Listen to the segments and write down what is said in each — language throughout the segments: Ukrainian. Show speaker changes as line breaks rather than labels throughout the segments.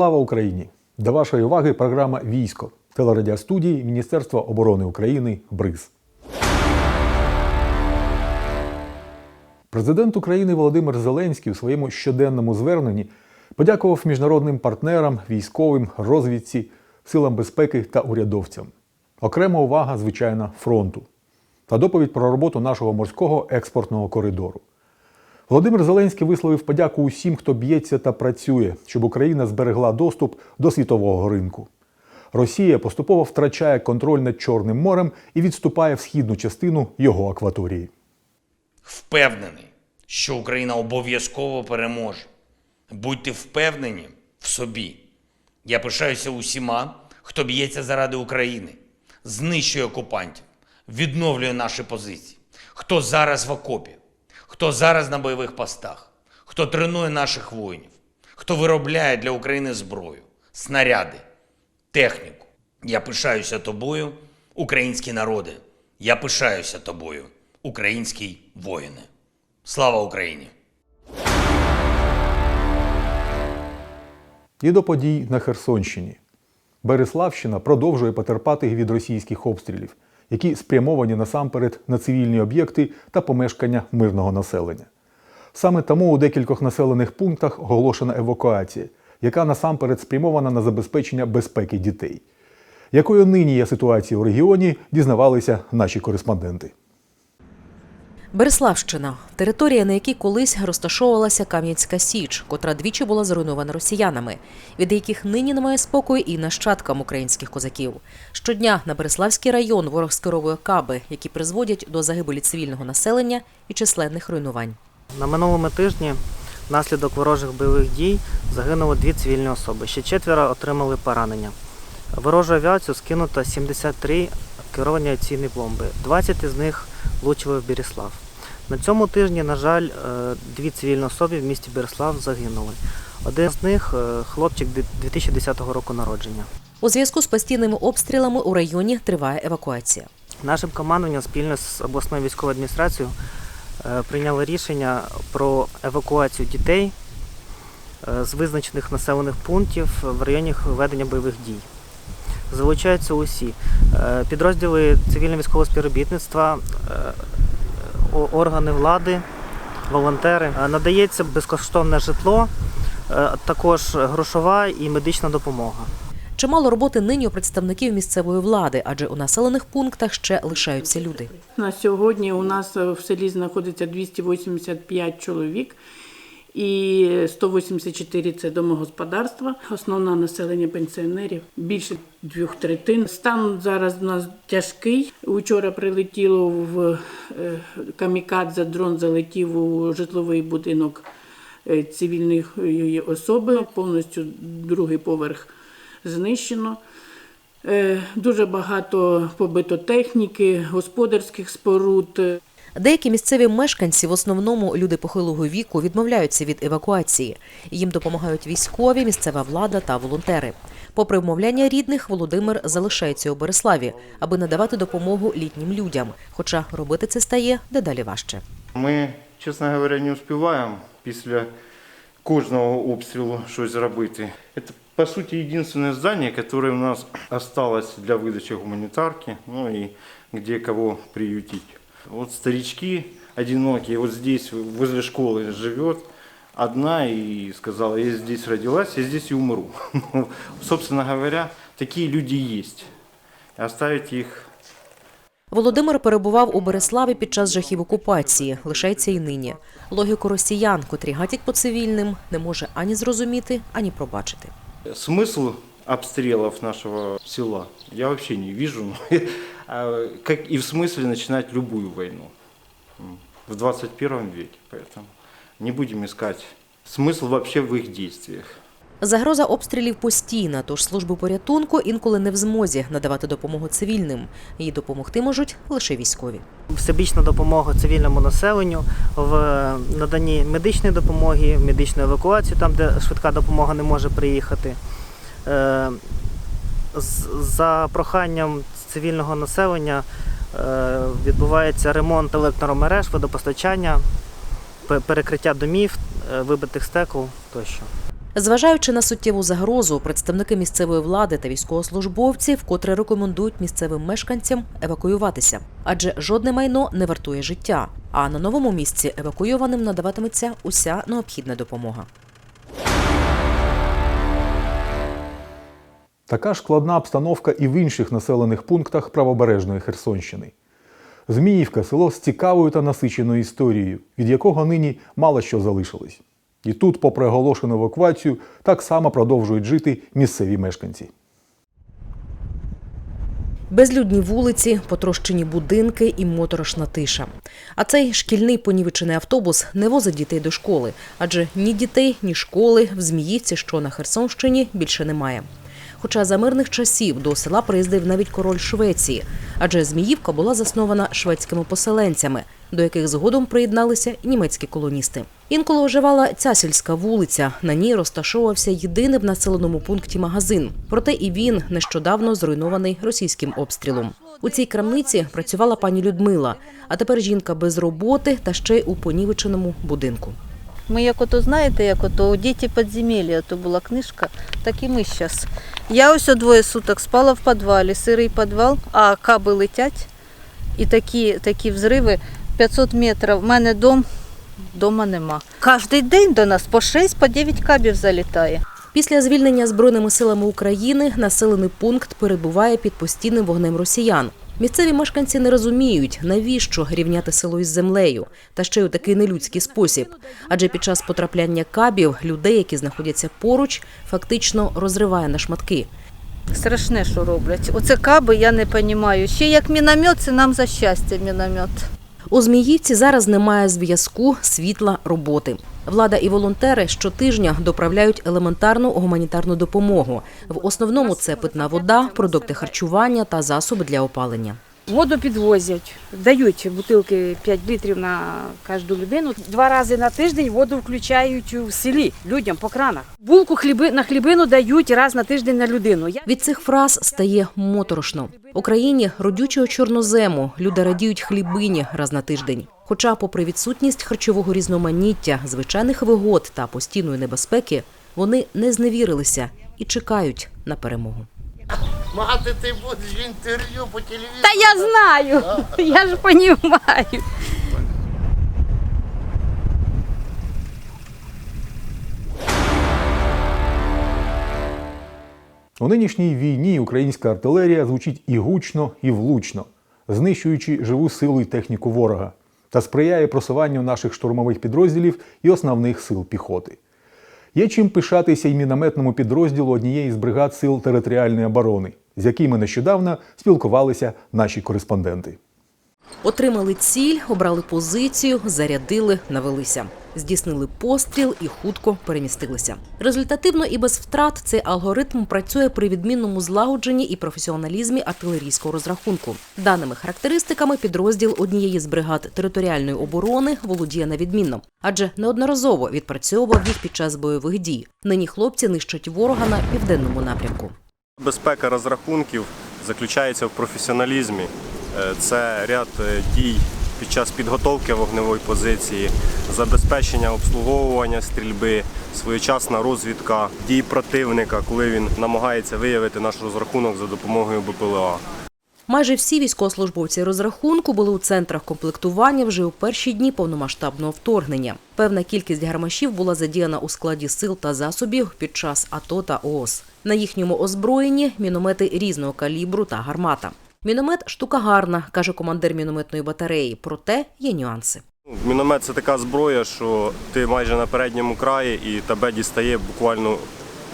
Слава Україні! До вашої уваги програма Військо телерадіостудії Міністерства оборони України БРИЗ. Президент України Володимир Зеленський у своєму щоденному зверненні подякував міжнародним партнерам, військовим, розвідці, силам безпеки та урядовцям. Окрема увага, звичайно, фронту та доповідь про роботу нашого морського експортного коридору. Володимир Зеленський висловив подяку усім, хто б'ється та працює, щоб Україна зберегла доступ до світового ринку. Росія поступово втрачає контроль над Чорним морем і відступає в східну частину його акваторії.
Впевнений, що Україна обов'язково переможе. Будьте впевнені в собі. Я пишаюся усіма, хто б'ється заради України, знищує окупантів, відновлює наші позиції. Хто зараз в окопі, хто зараз на бойових постах, хто тренує наших воїнів, хто виробляє для України зброю, снаряди, техніку. Я пишаюся тобою, українські народи. Я пишаюся тобою, український воїне. Слава Україні!
І до подій на Херсонщині. Береславщина продовжує потерпати від російських обстрілів, які спрямовані насамперед на цивільні об'єкти та помешкання мирного населення. Саме тому у декількох населених пунктах оголошена евакуація, яка насамперед спрямована на забезпечення безпеки дітей. Якою нині є ситуація у регіоні, дізнавалися наші кореспонденти.
Береславщина територія, на якій колись розташовувалася Кам'янська Січ, котра двічі була зруйнована росіянами, від яких нині немає спокою і нащадкам українських козаків. Щодня на Береславський район ворог скеровує каби, які призводять до загибелі цивільного населення і численних руйнувань.
На минулому тижні внаслідок ворожих бойових дій загинуло дві цивільні особи. Ще четверо отримали поранення. Ворожу авіацію скинуто 73 керовані авіаційні бомби. 20 із них влучили в Береслав. На цьому тижні, на жаль, е, дві цивільні особи в місті Береслав загинули. Один з них е, хлопчик 2010 року народження.
У зв'язку з постійними обстрілами у районі триває евакуація.
Нашим командуванням спільно з обласною військовою адміністрацією е, прийняло рішення про евакуацію дітей з визначених населених пунктів в районі ведення бойових дій. Залучаються усі Е, підрозділи цивільно-військового співробітництва, е, органи влади, волонтери. Е, Надається безкоштовне житло, також грошова і медична допомога.
Чимало роботи нині у представників місцевої влади, адже у населених пунктах ще лишаються люди.
На сьогодні у нас в селі знаходиться 285 чоловік і 184 – це домогосподарства. Основне населення пенсіонерів більше двох третин. Стан зараз у нас тяжкий. Учора прилетіло в е, камікадзе, дрон залетів у житловий будинок е, цивільної особи. Повністю другий поверх знищено. Е, Дуже багато побито техніки, господарських споруд.
Деякі місцеві мешканці, в основному люди похилого віку, відмовляються від евакуації. Їм допомагають військові, місцева влада та волонтери. Попри вмовляння рідних, Володимир залишається у Береславі, аби надавати допомогу літнім людям. Хоча робити це стає дедалі важче.
Ми, чесно говоря, не успіваємо після кожного обстрілу щось зробити. Це, по суті, єдине здання, яке у нас осталось для видачі гуманітарки, ну і де кого приютить. Вот старички одинокие, вот здесь, возле школы живет одна и сказала, я здесь родилась, я здесь и умру. Собственно говоря, такие люди есть. Оставить их
Володимир перебував у Береславі під час жахів окупації, лишається і нині. Логіку росіян, котрі гатять по цивільним, не може ані зрозуміти, ані пробачити.
Смысл обстрелов нашего села я вообще не вижу. А Как и в смысле начинать любую войну м, в 21 веке. Поэтому не будем искать смысл вообще в их действиях.
Загроза обстрілів постійна, тож служби порятунку інколи не в змозі надавати допомогу цивільним. Їй допомогти можуть лише військові.
всебічна допомога цивільному населенню в наданні медичної допомоги, медичної евакуації, там, де швидка допомога не може приїхати. Е, За проханням цивільного населення е, відбувається ремонт електромереж, водопостачання, перекриття домів, е, вибитих стекол тощо.
Зважаючи на суттєву загрозу, представники місцевої влади та військовослужбовці вкотре рекомендують місцевим мешканцям евакуюватися, адже жодне майно не вартує життя. А на новому місці евакуйованим надаватиметься уся необхідна допомога.
Така ж складна обстановка і в інших населених пунктах правобережної Херсонщини. Зміївка село з цікавою та насиченою історією, від якого нині мало що залишилось. І тут, попри оголошену евакуацію, так само продовжують жити місцеві мешканці.
Безлюдні вулиці, потрощені будинки і моторошна тиша. А цей шкільний понівечений автобус не возить дітей до школи, адже ні дітей, ні школи в Зміївці, що на Херсонщині, більше немає. Хоча за мирних часів до села приїздив навіть король Швеції, адже Зміївка була заснована шведськими поселенцями, до яких згодом приєдналися німецькі колоністи. Інколи оживала ця сільська вулиця. На ній розташовувався єдиний в населеному пункті магазин. Проте і він нещодавно зруйнований російським обстрілом. У цій крамниці працювала пані Людмила, а тепер жінка без роботи та ще й у понівеченому будинку.
Ми як ото знаєте, як ото діти підземелля, то була книжка, так і ми зараз. Я ось двоє суток спала в підвалі, сирий підвал, а каби летять. І такі, такі взриви 500 метрів. У мене дом, дома нема. Кожен день до нас по 6 по 9 кабів залітає.
Після звільнення збройними силами України населений пункт перебуває під постійним вогнем росіян. Місцеві мешканці не розуміють, навіщо рівняти село із землею, та ще й у такий нелюдський спосіб. Адже під час потрапляння кабів людей, які знаходяться поруч, фактично розриває на шматки.
Страшне, що роблять. Оце каби, я не розумію. Ще як міномет, це нам за щастя міномет.
У Зміївці зараз немає зв'язку, світла, роботи. Влада і волонтери щотижня доправляють елементарну гуманітарну допомогу. В основному це питна вода, продукти харчування та засоби для опалення.
Воду підвозять, дають бутилки 5 літрів на кожну людину. Два рази на тиждень воду включають у селі людям по кранах. Булку хліби на хлібину дають раз на тиждень на людину.
Від цих фраз стає моторошно. Україні родючого чорнозему люди радіють хлібині раз на тиждень. Хоча, попри відсутність харчового різноманіття, звичайних вигод та постійної небезпеки, вони не зневірилися і чекають на перемогу.
Мати, ти будеш інтерв'ю по телевізору.
Та я знаю, я ж розумію.
У нинішній війні українська артилерія звучить і гучно, і влучно, знищуючи живу силу і техніку ворога, та сприяє просуванню наших штурмових підрозділів і основних сил піхоти. Є чим пишатися й мінометному підрозділу однієї з бригад сил територіальної оборони, з якими нещодавно спілкувалися наші кореспонденти.
Отримали ціль, обрали позицію, зарядили, навелися. Здійснили постріл і хутко перемістилися. Результативно і без втрат цей алгоритм працює при відмінному злагодженні і професіоналізмі артилерійського розрахунку. Даними характеристиками, підрозділ однієї з бригад територіальної оборони володіє на відмінно, адже неодноразово відпрацьовував їх під час бойових дій. Нині хлопці нищать ворога на південному напрямку.
Безпека розрахунків заключається в професіоналізмі. Е, Це ряд е, дій під час підготовки вогневої позиції, забезпечення обслуговування стрільби, своєчасна розвідка дій противника, коли він намагається виявити наш розрахунок за допомогою БПЛА.
Майже всі військовослужбовці розрахунку були у центрах комплектування вже у перші дні повномасштабного вторгнення. Певна кількість гармашів була задіяна у складі сил та засобів під час АТО та ООС. На їхньому озброєнні міномети різного калібру та гармата. Міномет штука гарна, каже командир мінометної батареї. Проте є нюанси.
Міномет це така зброя, що ти майже на передньому краї і тебе дістає буквально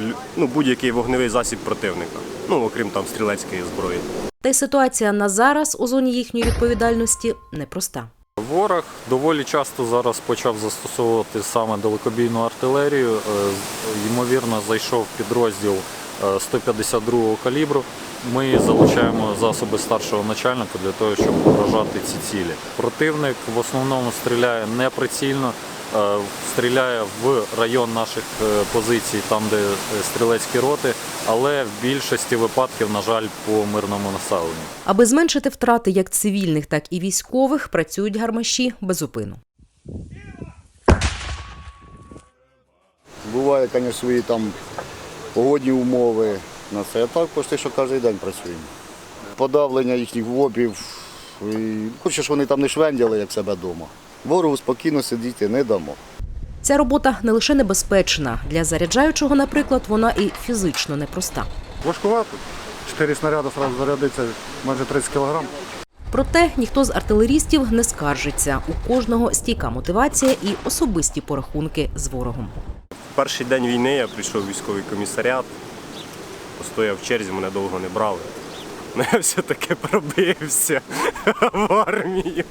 лю- ну, будь-який вогневий засіб противника. Ну, окрім там стрілецької зброї.
Та й ситуація на зараз у зоні їхньої відповідальності непроста.
Ворог доволі часто зараз почав застосовувати саме далекобійну артилерію. Е, Ймовірно, зайшов підрозділ е, 152 калібру. Ми залучаємо засоби старшого начальника для того, щоб вражати ці цілі. Противник в основному стріляє неприцільно, е, стріляє в район наших е, позицій, там де е, стрілецькі роти, але в більшості випадків, на жаль, по мирному населенню.
Аби зменшити втрати як цивільних, так і військових, працюють гармаші безупину.
Буває, звісно, свої там погодні умови на це. А так почти, що кожен день працюємо. Подавлення їхніх вопів. І, Хоче, щоб вони там не швендяли, як себе вдома. Ворогу спокійно сидіти не дамо.
Ця робота не лише небезпечна для заряджаючого, наприклад, вона і фізично непроста.
Важкувато. Чотири снаряди одразу зарядиться майже 30 кг.
Проте ніхто з артилерістів не скаржиться. У кожного стійка мотивація і особисті порахунки з ворогом.
Перший день війни я прийшов в військовий комісаріат, постояв в черзі, мене довго не брали. Ну, я все-таки пробився в армію.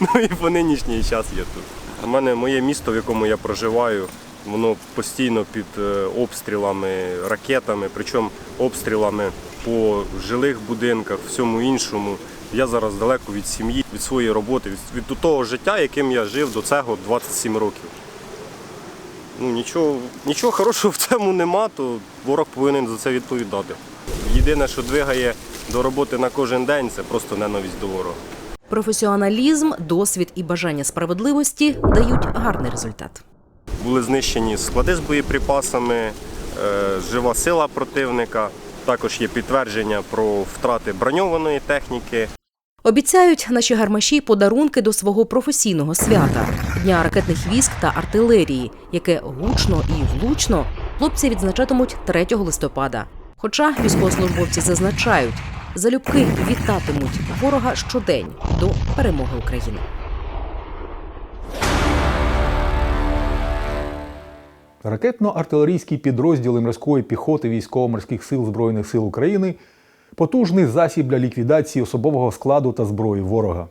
Ну і по нинішній час я тут. У мене моє місто, в якому я проживаю, воно постійно під е, обстрілами, ракетами, причому обстрілами по жилих будинках, всьому іншому. Я зараз далеко від сім'ї, від своєї роботи, від, від того життя, яким я жив до цього 27 років. Ну, нічого, нічого хорошого в цьому нема, то ворог повинен за це відповідати. Єдине, що двигає до роботи на кожен день, це просто ненависть до ворога.
Професіоналізм, досвід і бажання справедливості дають гарний результат.
Були знищені склади з боєприпасами, е, жива сила противника. Також є підтвердження про втрати броньованої техніки.
Обіцяють наші гармаші подарунки до свого професійного свята дня ракетних військ та артилерії, яке гучно і влучно хлопці відзначатимуть 3 листопада. Хоча військовослужбовці зазначають, залюбки вітатимуть ворога щодень до перемоги України.
Ракетно-артилерійські підрозділи морської піхоти військово-морських сил Збройних сил України потужний засіб для ліквідації особового складу та зброї ворога.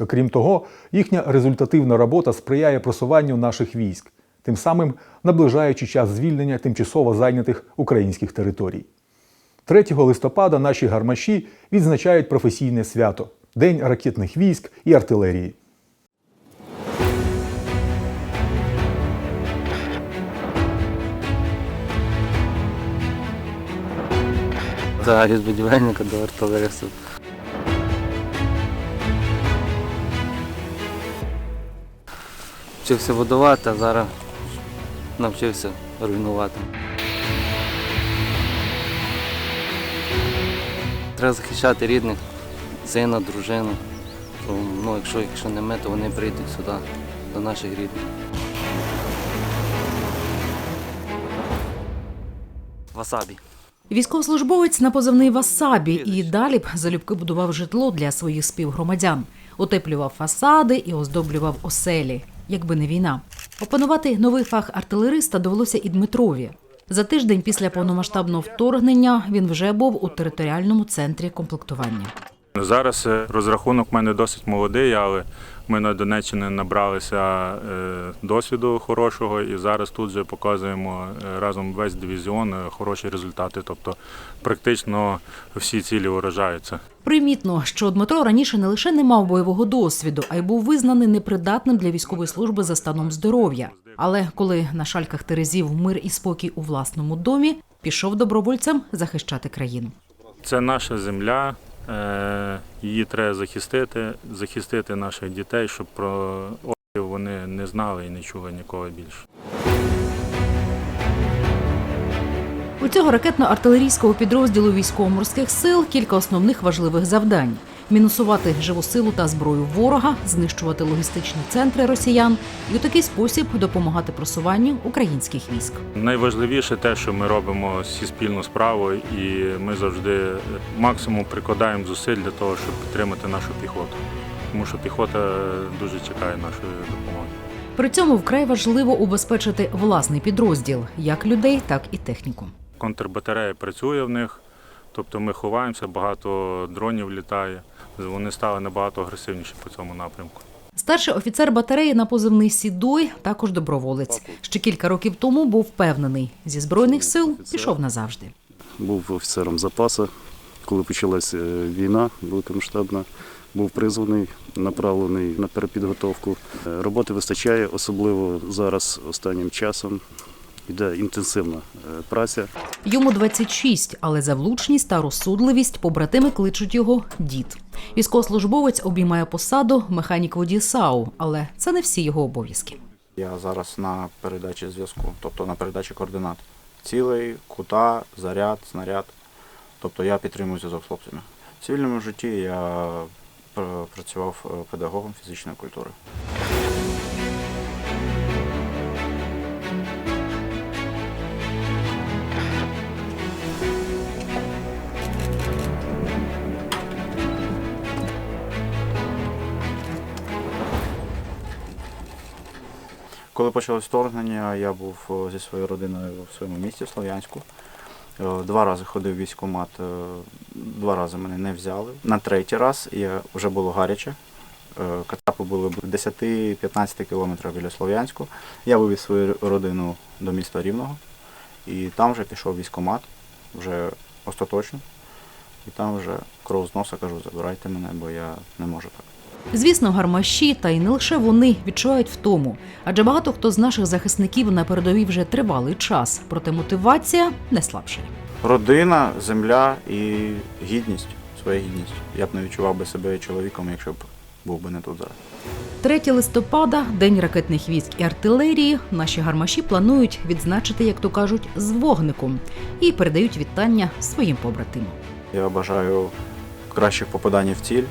Окрім того, їхня результативна робота сприяє просуванню наших військ, тим самим наближаючи час звільнення тимчасово зайнятих українських територій. 3 листопада наші гармаші відзначають професійне свято День ракетних військ і артилерії.
Взагалі з будівельника до артилериста. Вчився будувати, а зараз навчився руйнувати. Треба захищати рідних, сина, дружину. Ну, якщо, якщо не ми, то вони прийдуть сюди, до наших рідних. Васабі.
Військовослужбовець на позивний Васабі і далі б залюбки будував житло для своїх співгромадян, утеплював фасади і оздоблював оселі, якби не війна. Опанувати новий фах артилериста довелося і Дмитрові. За тиждень після повномасштабного вторгнення він вже був у територіальному центрі комплектування.
Зараз е, розрахунок в мене досить молодий, але ми на Донеччині набралися е, досвіду хорошого і зараз тут же показуємо е, разом весь дивізіон е, хороші результати. Тобто практично всі цілі вражаються.
Примітно, що Дмитро раніше не лише не мав бойового досвіду, а й був визнаний непридатним для військової служби за станом здоров'я. Але коли на шальках Терезів мир і спокій у власному домі, пішов добровольцем захищати країну.
Це наша земля. Е, Її треба захистити, захистити наших дітей, щоб про орків вони не знали і не чули ніколи більше.
У цього ракетно-артилерійського підрозділу військово-морських сил кілька основних важливих завдань: мінусувати живу силу та зброю ворога, знищувати логістичні центри росіян і у такий спосіб допомагати просуванню українських військ.
Найважливіше те, що ми робимо всі спільну справу, і ми завжди максимум прикладаємо зусиль для того, щоб підтримати нашу піхоту. Тому що піхота дуже чекає нашої допомоги.
При цьому вкрай важливо убезпечити власний підрозділ як людей, так і техніку.
Контрбатарея працює в них, тобто ми ховаємося, багато дронів літає. Вони стали набагато агресивніші по цьому напрямку.
Старший офіцер батареї на позивний Сідой також доброволець. Ще кілька років тому був впевнений, зі збройних сил пішов назавжди.
Був офіцером запасу, коли почалася е, війна великомасштабна. Був призваний, направлений на перепідготовку. Е, Роботи вистачає, особливо зараз останнім часом. Іде інтенсивна е, праця.
Йому 26, але за влучність та розсудливість побратими кличуть його дід. Військовослужбовець обіймає посаду механік водій САУ, але це не всі його обов'язки.
Я зараз на передачі зв'язку, тобто на передачі координат. Цілий, кута, заряд, снаряд. Тобто я підтримую зв'язок з хлопцями. В цивільному житті я працював е, педагогом фізичної культури. Коли почалось вторгнення, я був е, зі своєю родиною в своєму місті в Слов'янську. Е, Два рази ходив в військкомат, е, два рази мене не взяли. На третій раз я вже було гаряче. Кацапи були 10-15 кілометрів біля Слов'янську. Я вивіз свою родину до міста Рівного і там вже пішов військкомат, вже остаточно. І там вже кров з носа кажу, забирайте мене, бо я не можу так.
Звісно, гармаші, та й не лише вони відчувають втому, адже багато хто з наших захисників на передовій вже тривалий час, проте мотивація не слабшає.
Родина, земля і гідність, своя гідність. Я б не відчував би себе чоловіком, якщо б був би не тут зараз.
3 листопада, день ракетних військ і артилерії. Наші гармаші планують відзначити, як то кажуть, з вогником і передають вітання своїм побратимам.
Я бажаю кращих попадань в ціль.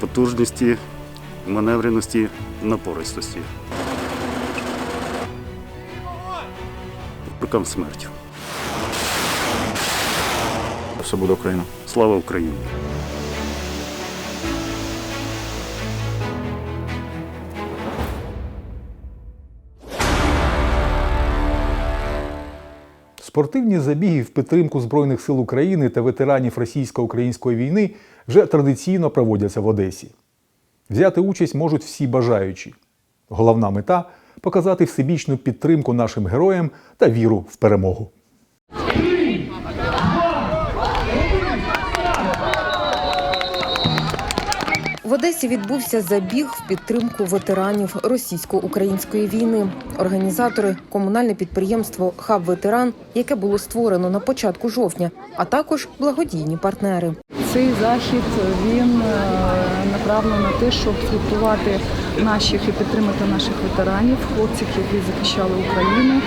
Потужності, маневреності, напористості. Рукам смертю.
Все буде Україна.
Слава Україні!
Спортивні забіги в підтримку Збройних сил України та ветеранів російсько-української війни вже традиційно проводяться в Одесі. Взяти участь можуть всі бажаючі. Головна мета показати всебічну підтримку нашим героям та віру в перемогу.
Одесі відбувся забіг в підтримку ветеранів російсько-української війни. Організатори комунальне підприємство Хаб Ветеран, яке було створено на початку жовтня, а також благодійні партнери.
Цей захід він е, направлений на те, щоб згуртувати наших і підтримати наших ветеранів, хлопців, які захищали Україну.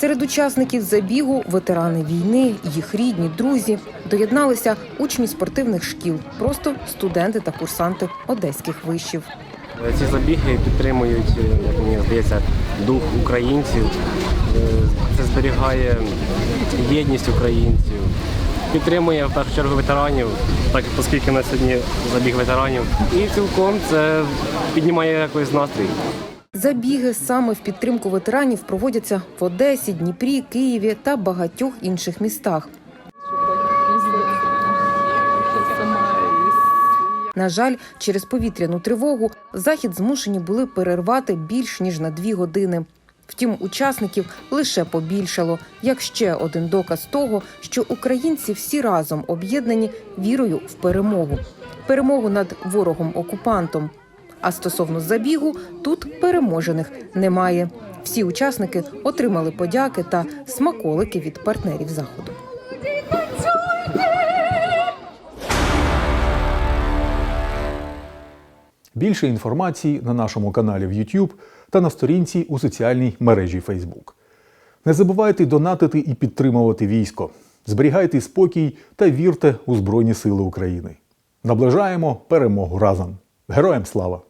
Серед учасників забігу ветерани війни, їх рідні, друзі доєдналися учні спортивних шкіл, просто студенти та курсанти одеських вишів.
Ці забіги підтримують, як мені здається, дух українців. Це зберігає єдність українців. Підтримує в першу чергу ветеранів, так оскільки на сьогодні забіг ветеранів. І цілком це піднімає якийсь настрій.
Забіги саме в підтримку ветеранів проводяться в Одесі, Дніпрі, Києві та багатьох інших містах. На жаль, через повітряну тривогу захід змушені були перервати більш ніж на дві години. Втім, учасників лише побільшало, як ще один доказ того, що українці всі разом об'єднані вірою в перемогу, перемогу над ворогом-окупантом. А стосовно забігу, тут переможених немає. Всі учасники отримали подяки та смаколики від партнерів заходу.
Більше інформації на нашому каналі в YouTube та на сторінці у соціальній мережі Facebook. Не забувайте донатити і підтримувати військо. Зберігайте спокій та вірте у Збройні Сили України. Наближаємо перемогу разом. Героям слава!